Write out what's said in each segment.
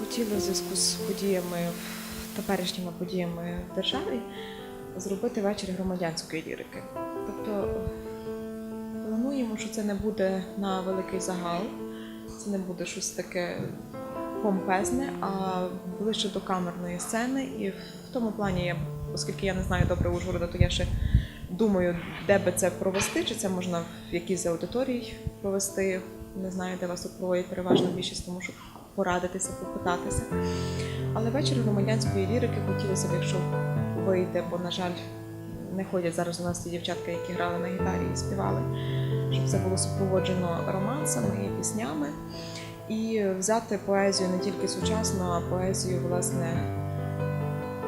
хотіли в зв'язку з подіями, теперішніми подіями в державі зробити вечір громадянської лірики. Тобто плануємо, що це не буде на великий загал, це не буде щось таке помпезне, а ближче до камерної сцени. І в тому плані, я, оскільки я не знаю добре Ужгорода, то я ще думаю, де би це провести, чи це можна в якійсь з аудиторій провести. Не знаю, де вас тут переважно більшість, тому щоб порадитися, попитатися. Але вечір громадянської лірики хотілося б, якщо вийде, бо, на жаль, не ходять зараз у нас ті дівчатка, які грали на гітарі і співали, щоб це було супроводжено романсами і піснями. І взяти поезію не тільки сучасну, а поезію, власне,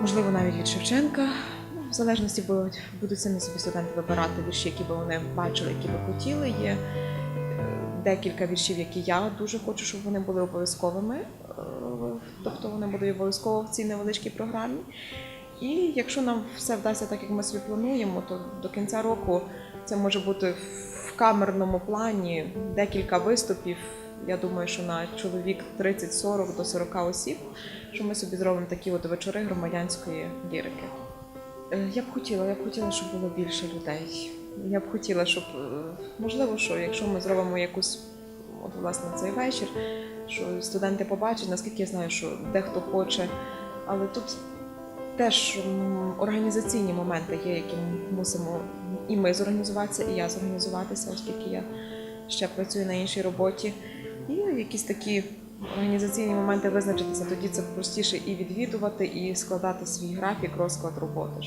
можливо, навіть від Шевченка. Ну, в залежності будуть, будуть самі собі студенти вибирати вірші, які би вони бачили, які би хотіли. Є е, декілька віршів, які я дуже хочу, щоб вони були обов'язковими. е, Тобто вони будуть обов'язково в цій невеличкій програмі. І якщо нам все вдасться так, як ми собі плануємо, то до кінця року це може бути в камерному плані декілька виступів. Я думаю, що на чоловік 30-40 до 40 осіб, що ми собі зробимо такі от вечори громадянської лірики. Е, Я б хотіла, я б хотіла, щоб було більше людей. Я б хотіла, щоб е, можливо, що якщо ми зробимо якусь, от власне цей вечір, що студенти побачать, наскільки я знаю, що дехто хоче, але тут теж організаційні моменти є, які мусимо і ми зорганізуватися, і я зорганізуватися, оскільки я ще працюю на іншій роботі. І якісь такі організаційні моменти визначитися, тоді це простіше і відвідувати, і складати свій графік, розклад роботи.